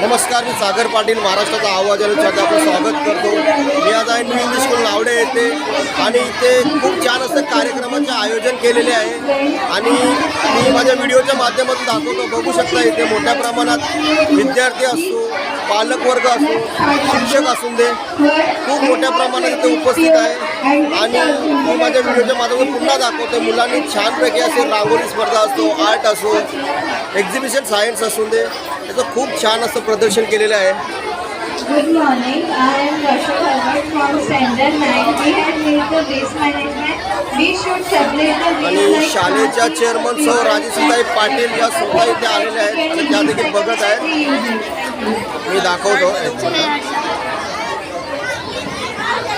नमस्कार मी सागर पाटील महाराष्ट्राचा आवाज आणि मध्ये आपलं स्वागत करतो. मी आज आहे न्यू इंग्लिश स्कूल नावडे येते आणि इथे खूप छान असं कार्यक्रमाचे आयोजन केलेले आहे. आणि मी माझ्या व्हिडिओच्या माध्यमातून दाखवतो. बघू शकता इथे मोठ्या प्रमाणात विद्यार्थी असो पालकवर्ग असो शिक्षक असून दे खूप मोठ्या प्रमाणात इथे उपस्थित आहे. आणि मी माझ्या व्हिडिओच्या माध्यमातून पुन्हा दाखवतो मुलांनी छानपैकी असे रांगोळी स्पर्धा असतो आर्ट असो एक्झिबिशन सायन्स असून दे त्याचं खूप छान असं प्रदर्शन केलेलं आहे Good morning. I am Varsha Bhagat from Standard 9. We have made the waste management. We should separate the आणि like plastic, चेअरमन सौ राजेशताई पाटील या स्वतः इथे आलेल्या आहेत आणि त्या देखील बघत आहेत मी दाखवतो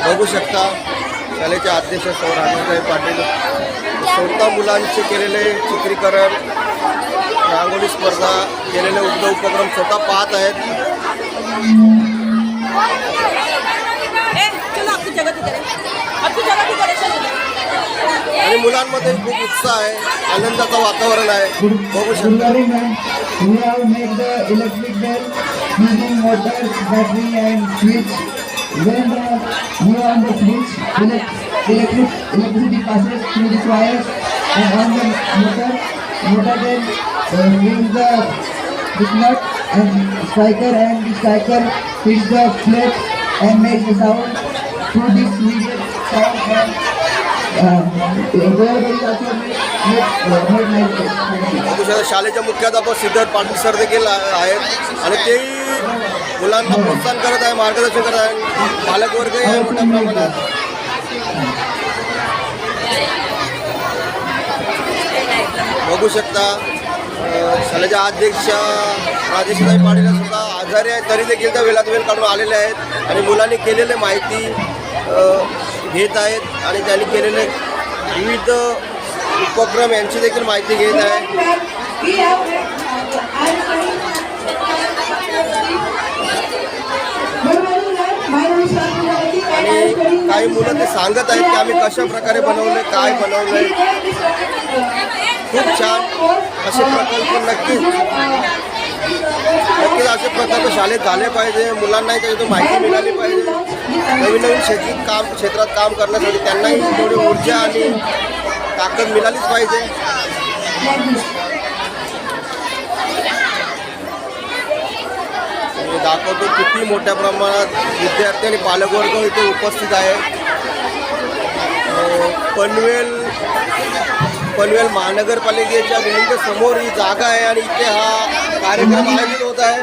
बघू शकता शाळेचे अध्यक्ष सौ राजेशताई पाटील स्वतः मुलांचे केलेले चित्रीकरण लागवडी स्पर्धा केलेले उत्तम उपक्रम स्वतः पाहत आहेत. आणि मुलांमध्ये खूप उत्साह आहे आनंदाचं वातावरण आहे. हिव नीट electric day model battery and fridge fridge आणि इलेक्ट्रिक आहे uh, brings the this nut and striker, and the striker hits the plate and makes the sound. Through this needed sound and uh, uh, शाळेच्या मुख्याध्यापक Siddharth Patil sir देखील आहेत आणि तेही मुलांना प्रोत्साहन करत आहे मार्गदर्शन करत आहे पालकवर्गही आहे मोठ्या प्रमाणात बघू शकता शाळेच्या अध्यक्ष राजेशताई पाटील सुद्धा आजारी आहेत तरी देखील त्या वेळात वेळ काढून आलेले आहेत. आणि मुलांनी केलेले माहिती घेत आहेत आणि त्यांनी केलेले विविध उपक्रम यांची देखील माहिती घेत आहे आणि काही मुलं ते सांगत आहेत की आम्ही कशा प्रकारे बनवले काय बनवलंय खूप छान असे प्रकल्प नक्कीच नक्कीच असे प्रकल्प शाळेत झाले पाहिजे. मुलांनाही त्याच्यातून माहिती मिळाली पाहिजे. नवीन नवीन शेतीत काम क्षेत्रात काम करण्यासाठी त्यांनाही थोडी ऊर्जा आणि ताकद मिळालीच पाहिजे. दाखवतो किती मोठ्या प्रमाणात विद्यार्थी आणि पालकवर्ग इथे उपस्थित आहे. पनवेल पनवेल महानगरपालिकेच्या बिल्डिंगच्या समोर ही जागा आहे आणि इथे हा कार्यक्रम आयोजित होत आहे.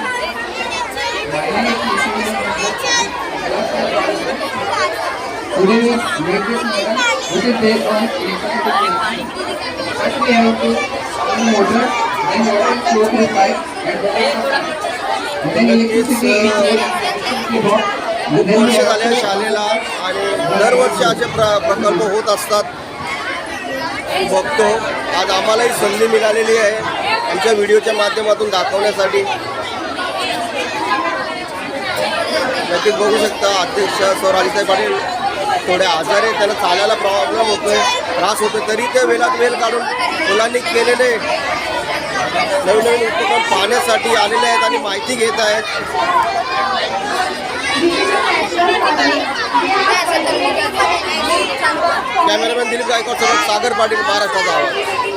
झाल्या शाळेला आणि दरवर्षी असे प्र प्रकल्प होत असतात बघतो आज आम्हालाही संधी मिळालेली आहे आमच्या व्हिडिओच्या माध्यमातून दाखवण्यासाठी नक्कीच बघू शकता अध्यक्ष सौर अलिसाहेब पाटील थोडे आजार आहे त्यांना चालायला प्रॉब्लेम होतोय त्रास होतोय तरी ते वेळात वेळ काढून मुलांनी केलेले नवीन नवीन उपक्रम पाहण्यासाठी आलेले आहेत आणि माहिती घेत आहेत. कॅमेरामॅन दिलीप गायकवाड सोबत सागर पाटील महाराष्ट्राचा आवाज.